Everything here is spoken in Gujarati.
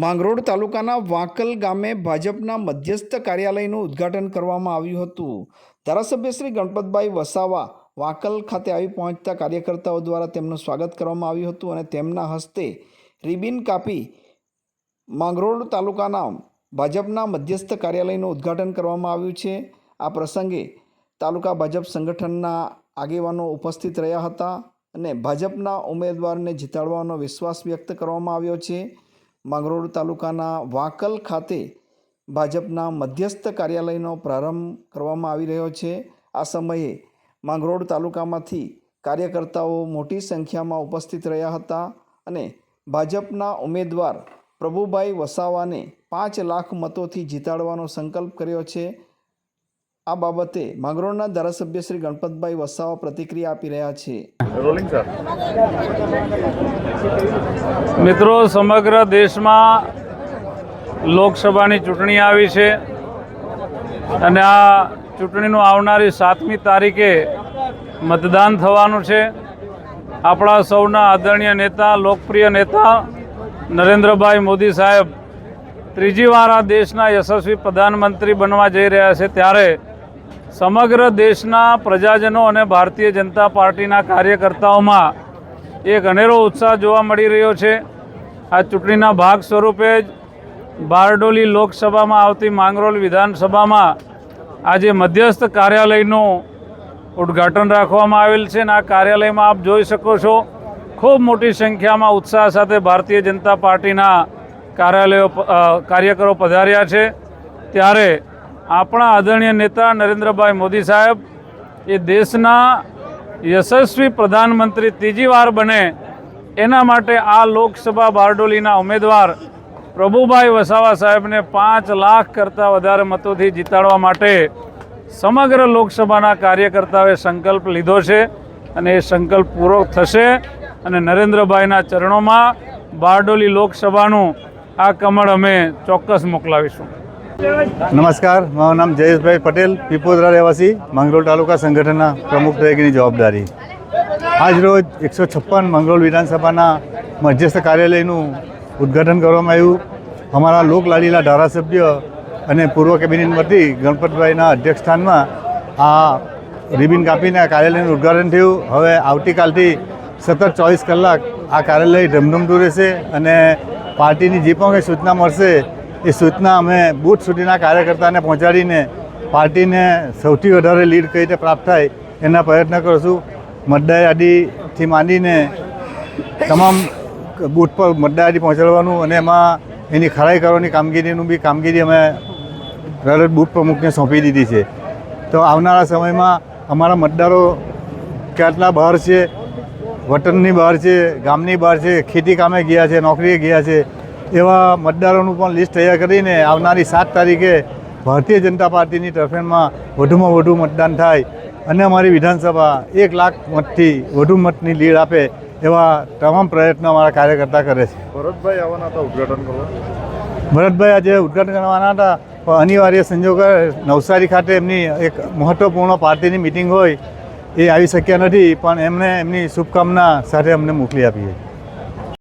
માંગરોળ તાલુકાના વાંકલ ગામે ભાજપના મધ્યસ્થ કાર્યાલયનું ઉદ્ઘાટન કરવામાં આવ્યું હતું. ધારાસભ્ય શ્રી ગણપતભાઈ વસાવા વાંકલ ખાતે આવી પહોંચતા કાર્યકર્તાઓ દ્વારા તેમનું સ્વાગત કરવામાં આવ્યું હતું અને તેમના હસ્તે રિબિન કાપી માંગરોળ તાલુકાના ભાજપના મધ્યસ્થ કાર્યાલયનું ઉદ્ઘાટન કરવામાં આવ્યું છે. આ પ્રસંગે તાલુકા ભાજપ સંગઠનના આગેવાનો ઉપસ્થિત રહ્યા હતા અને ભાજપના ઉમેદવારને જીતાડવાનો વિશ્વાસ વ્યક્ત કરવામાં આવ્યો છે. માંગરોળ તાલુકાના વાંકલ ખાતે ભાજપના મધ્યસ્થ કાર્યાલયનો પ્રારંભ કરવામાં આવી રહ્યો છે. આ સમયે માંગરોળ તાલુકામાંથી કાર્યકર્તાઓ મોટી સંખ્યામાં ઉપસ્થિત રહ્યા હતા અને ભાજપના ઉમેદવાર પ્રભુભાઈ વસાવાને પાંચ લાખ મતોથી જીતાડવાનો સંકલ્પ કર્યો છે. આ બાબતે માંગરોળના ધારાસભ્ય શ્રી ગણપતભાઈ વસાવા પ્રતિક્રિયા આપી રહ્યા છે. રોલિંગ સર મિત્રો સમગ્ર દેશમાં લોકસભાની ચૂંટણી આવી છે અને આ ચૂંટણીનું આવનારી સાતમી તારીખે મતદાન થવાનું છે. આપણા સૌના આદરણીય નેતા લોકપ્રિય નેતા નરેન્દ્રભાઈ મોદી સાહેબ ત્રીજી વાર આ દેશના યશસ્વી પ્રધાનમંત્રી બનવા જઈ રહ્યા છે. ત્યારે સમગ્ર દેશના પ્રજાજનો અને ભારતીય જનતા પાર્ટીના કાર્યકર્તાઓમાં એક અનેરો ઉત્સાહ જોવા મળી રહ્યો છે. આ ચૂંટણીના ભાગ સ્વરૂપે જ બારડોલી લોકસભામાં આવતી માંગરોલ વિધાનસભામાં આજે મધ્યસ્થ કાર્યાલયનું ઉદ્ઘાટન રાખવામાં આવેલ છે અને આ કાર્યાલયમાં આપ જોઈ શકો છો, ખૂબ મોટી સંખ્યામાં ઉત્સાહ સાથે ભારતીય જનતા પાર્ટીના કાર્યાલયો કાર્યકરો પધાર્યા છે. ત્યારે આપણા આદરણીય નેતા નરેન્દ્રભાઈ મોદી સાહેબ, એ દેશના યશસ્વી પ્રધાનમંત્રી ત્રીજી વાર બને, એના માટે આ લોકસભા બારડોલીના ઉમેદવાર પ્રભુભાઈ વસાવા સાહેબને પાંચ લાખ કરતાં વધારે મતોથી જીતાડવા માટે સમગ્ર લોકસભાના કાર્યકર્તાઓએ સંકલ્પ લીધો છે અને એ સંકલ્પ પૂરો થશે અને નરેન્દ્રભાઈના ચરણોમાં બારડોલી લોકસભાનું આ કમળ અમે ચોક્કસ મોકલાવીશું. નમસ્કાર, મારું નામ જયેશભાઈ પટેલ, પીપોદરા રહેવાસી, મંગરોળ તાલુકા સંગઠનના પ્રમુખ તરીકેની જવાબદારી. આજ રોજ એકસો છપ્પન મંગરોળ વિધાનસભાના મધ્યસ્થ કાર્યાલયનું ઉદ્ઘાટન કરવામાં આવ્યું. અમારા લોકલાડીલા ધારાસભ્ય અને પૂર્વ કેબિનેટ મંત્રી ગણપતભાઈના અધ્યક્ષસ્થાનમાં આ રિબિન કાપીને કાર્યાલયનું ઉદ્ઘાટન થયું. હવે આવતીકાલથી સતત ચોવીસ કલાક આ કાર્યાલય ધમધમતું રહેશે અને પાર્ટીની જે પણ કંઈ સૂચના મળશે એ સૂચના અમે બૂથ સુધીના કાર્યકર્તાને પહોંચાડીને પાર્ટીને સૌથી વધારે લીડ કઈ રીતે પ્રાપ્ત થાય એના પ્રયત્ન કરશું. મતદાર યાદીથી માંડીને તમામ બૂથ પર મતદાર યાદી પહોંચાડવાનું અને એમાં એની ખરાઈ કરવાની કામગીરીનું બી કામગીરી અમે દરેક બૂથ પ્રમુખને સોંપી દીધી છે. તો આવનારા સમયમાં અમારા મતદારો કેટલા બહાર છે, વતનની બહાર છે, ગામની બહાર છે, ખેતી કામે ગયા છે, નોકરીએ ગયા છે એવા મતદારોનું પણ લિસ્ટ તૈયાર કરીને આવનારી સાત તારીખે ભારતીય જનતા પાર્ટીની તરફેણમાં વધુમાં વધુ મતદાન થાય અને અમારી વિધાનસભા એક લાખ મતથી વધુ મતની લીડ આપે એવા તમામ પ્રયત્નો અમારા કાર્યકર્તા કરે છે. ભરતભાઈ આવવાના હતા ઉદઘાટન કરવા? ભરતભાઈ આજે ઉદ્ઘાટન કરવાના હતા પણ અનિવાર્ય સંજોગો નવસારી ખાતે એમની એક મહત્ત્વપૂર્ણ પાર્ટીની મિટિંગ હોય એ આવી શક્યા નથી પણ એમને એમની શુભકામના સાથે અમને મોકલી આપી છે.